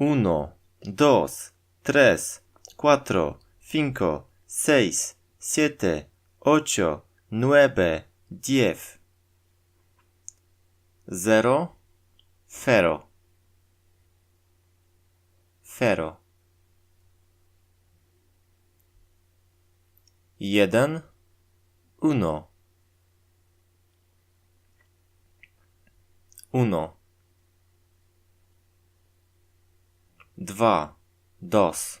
uno, dos, tres, cuatro, cinco, seis, siete, ocho, nueve, diez. Zero, zero, zero. Jeden, uno, uno. Dwa, dos,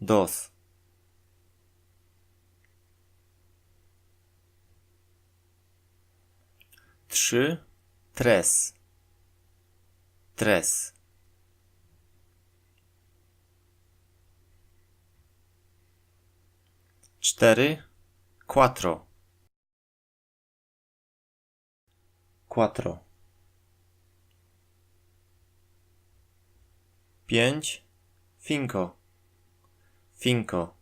dos. Trzy, tres, tres. Cztery, quattro, quattro. Pięć, cinco, cinco.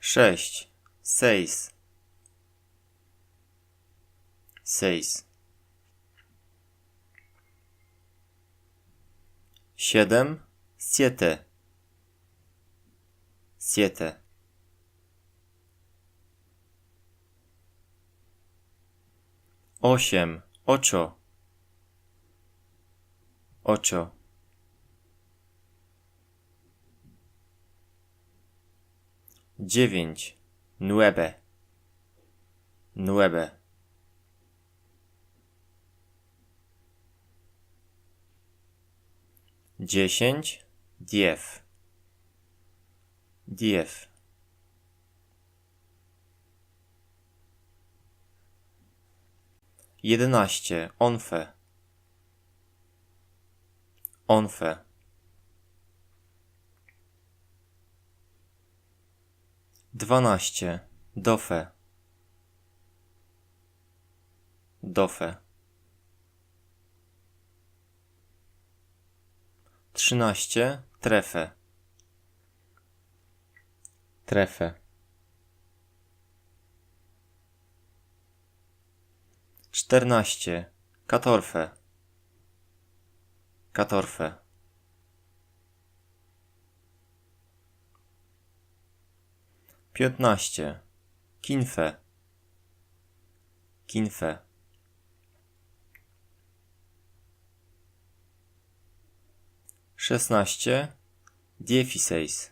Sześć, seis, seis. Siedem, siete, siete. osiem, oczo, oczo. Dziewięć, nuebe, nuebe. Dziesięć, diew, diew. 11. Onfe. Onfe. Dwanaście. Dofe. Dofe. Trzynaście. Trefe. Trefe. 14. Katorfe. Katorfe. Piętnaście. Kinfe. Kinfe. Szesnaście. Diefiseis.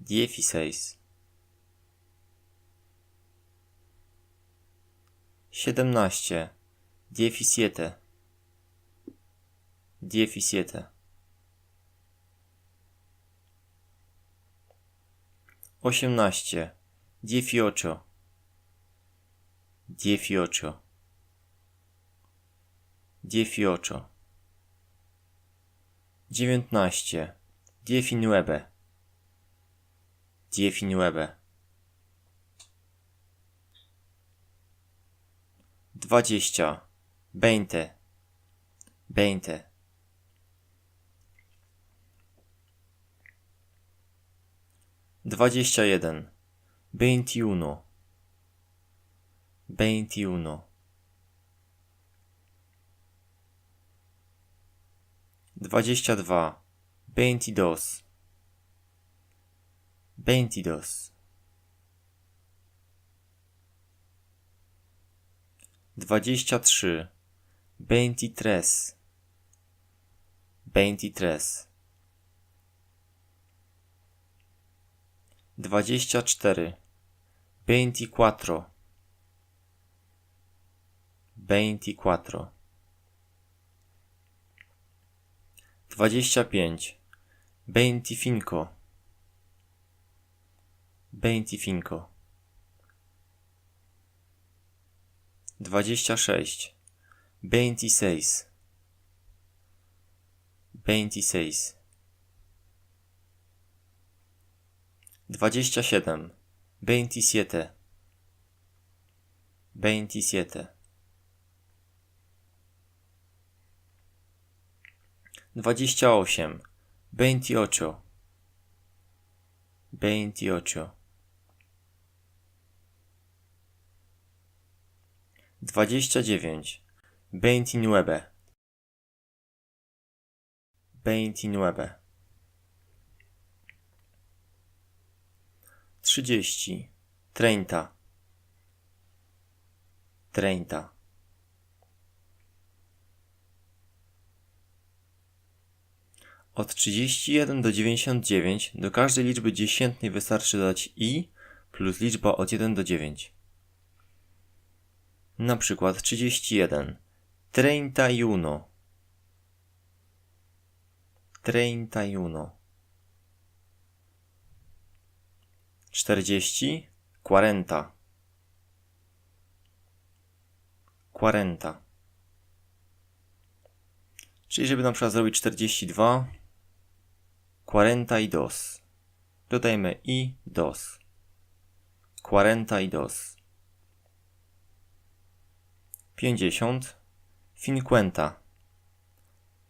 Diefiseis. 17. Deficiete. Deficiete. 18. Dieciocho. Dieciocho. Dieciocho. 19. Definiuebe. Definiuebe. Dwadzieścia, veinte, veinte. Dwadzieścia jeden, veintiuno, veintiuno. Dwadzieścia dwa, veintidós, veintidós. Dwadzieścia trzy, veintitrés, veintitrés. Dwadzieścia cztery, veintiquatro, veintiquatro. Dwadzieścia 26, 26, 26, 27, 27, 27, 28, 28, 28 29. Veintinueve. Veintinueve. 30. Treinta. Treinta. Od 31 do 99 do każdej liczby dziesiętnej wystarczy dodać i plus liczba od 1 do 9. Na przykład 31. Treinta y uno. Treinta y uno. 40. Quarenta. Quarenta. Czyli żeby na przykład zrobić 42. Quarenta y dos. Dodajmy i dos. Quarenta y dos. 50. Cinquenta.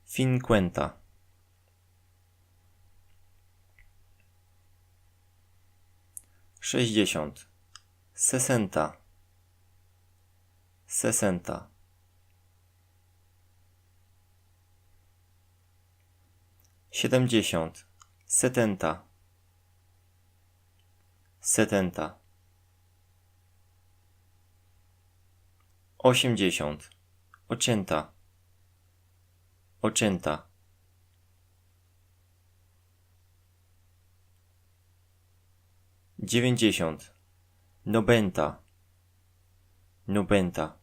Cinquenta. Sześćdziesiąt. Sesenta. Sesenta. Siedemdziesiąt. Setenta. Setenta. osiemdziesiąt, ocięta, ocięta. Dziewięćdziesiąt, nobenta, nobenta.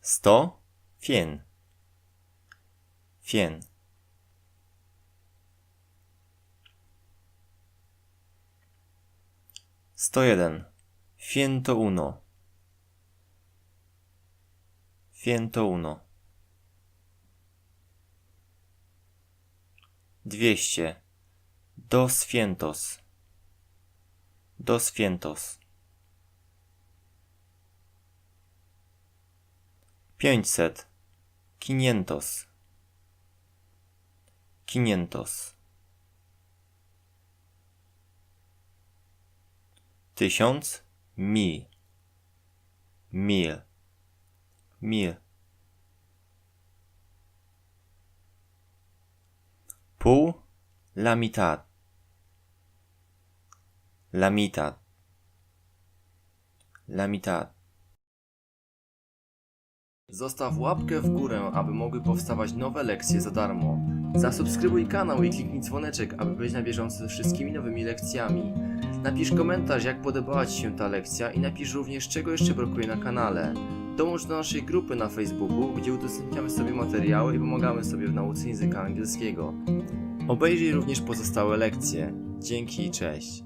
Sto, fien, fien. 101. Fiento uno. Fiento uno. 200. Dos fientos. Dos fientos. 500. Quinientos. Quinientos. Tysiąc. Mil. Mil. Mil. Pół. La mitad. La mitad. La mitad. Zostaw łapkę w górę, aby mogły powstawać nowe lekcje za darmo. Zasubskrybuj kanał i kliknij dzwoneczek, aby być na bieżąco ze wszystkimi nowymi lekcjami. Napisz komentarz, jak podobała Ci się ta lekcja i napisz również, czego jeszcze brakuje na kanale. Dołącz do naszej grupy na Facebooku, gdzie udostępniamy sobie materiały i pomagamy sobie w nauce języka angielskiego. Obejrzyj również pozostałe lekcje. Dzięki i cześć.